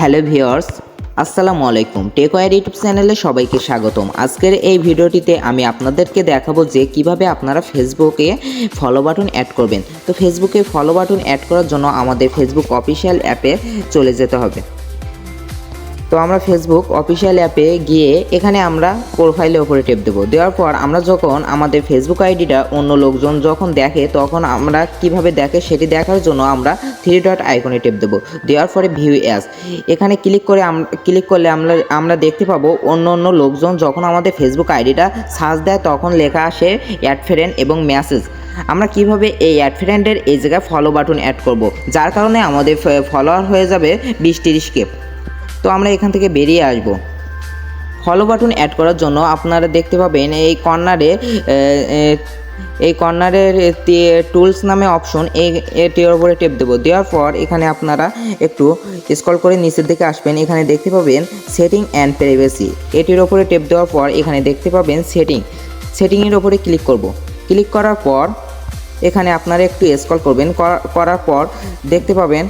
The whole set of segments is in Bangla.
হ্যালো ভিওর্স আসসালামু আলাইকুম। টেকওয়ার ইউটিউব চ্যানেলে সবাইকে স্বাগতম। আজকের এই ভিডিওটিতে আমি আপনাদেরকে দেখাবো যে কীভাবে আপনারা ফেসবুকে ফলো বাটন অ্যাড করবেন। তো ফেসবুকে ফলো বাটন অ্যাড করার জন্য আমাদের ফেসবুক অফিসিয়াল অ্যাপে চলে যেতে হবে। তো আমরা ফেসবুক অফিসিয়াল অ্যাপে গিয়ে এখানে আমরা প্রোফাইলের ওপরে টেপ দেবো। দেওয়ার পর আমরা যখন আমাদের ফেসবুক আইডিটা অন্য লোকজন যখন দেখে, তখন আমরা কীভাবে দেখে সেটি দেখার জন্য আমরা থ্রি ডট আইকনে টেপ দেবো। দেওয়ার পরে ভিউ অ্যাস এখানে ক্লিক করে ক্লিক করলে আমরা আমরা দেখতে পাবো অন্য অন্য লোকজন যখন আমাদের ফেসবুক আইডিটা সার্চ দেয়, তখন লেখা আসে অ্যাড ফ্রেন্ড এবং মেসেজ আমরা কীভাবে এই অ্যাড ফ্রেন্ডের এই জায়গায় ফলো বাটন অ্যাড করব? যার কারণে আমাদের ফলোয়ার হয়ে যাবে বিশ তিরিশ কে। তো আমরা এখান থেকে বেরিয়ে আসব। ফলো বাটন অ্যাড করার জন্য আপনারা দেখতে পাবেন এই কর্নারে এই কর্নারের টুলস নামে অপশন এই এটির উপরে টেপ দেবো। দেওয়ার পর এখানে আপনারা একটু স্ক্রল করে নিচের দিকে আসবেন। এখানে দেখতে পাবেন সেটিং অ্যান্ড প্রাইভেসি এটির ওপরে টেপ দেওয়ার পর এখানে দেখতে পাবেন সেটিং সেটিংয়ের ওপরে ক্লিক করব। ক্লিক করার পর এখানে আপনারা একটু স্ক্রল করবেন। করার পর দেখতে পাবেন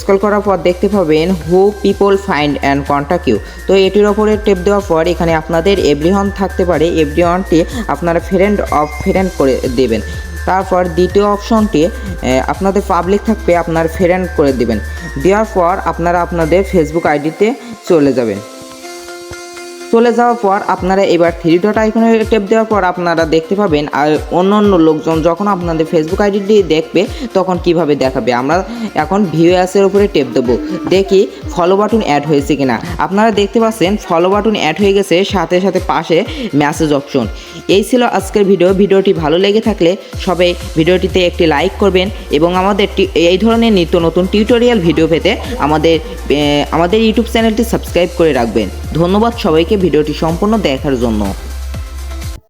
স্ক্রল করার পর দেখতে পাবেন who people find and contact you তো এটির ওপরে টেপ দেওয়ার পর এখানে আপনাদের এভরিওয়ান থাকতে পারে। এভরিওয়ানটি আপনারা ফ্রেন্ড অফ ফ্রেন্ড করে দেবেন। তারপর দ্বিতীয় অপশনটি আপনাদের পাবলিক থাকবে, আপনার ফ্রেন্ড করে দেবেন। দেওয়ার পর আপনারা আপনাদের ফেসবুক আইডিতে চলে যাবেন। চলে যাওয়ার পর আপনারা এবার থ্রি ডট আইকনে টেপ দেওয়ার পর আপনারা দেখতে পাবেন, আর অন্য অন্য লোকজন যখন আপনাদের ফেসবুক আইডিটি দেখবে, তখন কীভাবে দেখাবে? আমরা এখন ভিউয়ার্সের উপরে টেপ দেবো। দেখি ফলো বাটন অ্যাড হয়েছে কিনা। আপনারা দেখতে পাচ্ছেন ফলো বাটন অ্যাড হয়ে গেছে, সাথে সাথে পাশে মেসেজ অপশন এই ছিল আজকের ভিডিও ভিডিওটি ভালো লেগে থাকলে সবাই ভিডিওটিতে একটি লাইক করবেন এবং আমাদের এই ধরনের নিত্য নতুন টিউটোরিয়াল ভিডিও পেতে আমাদের আমাদের ইউটিউব চ্যানেলটি সাবস্ক্রাইব করে রাখবেন। ধন্যবাদ সবাইকে। ভিডিওটি সম্পূর্ণ দেখার জন্য।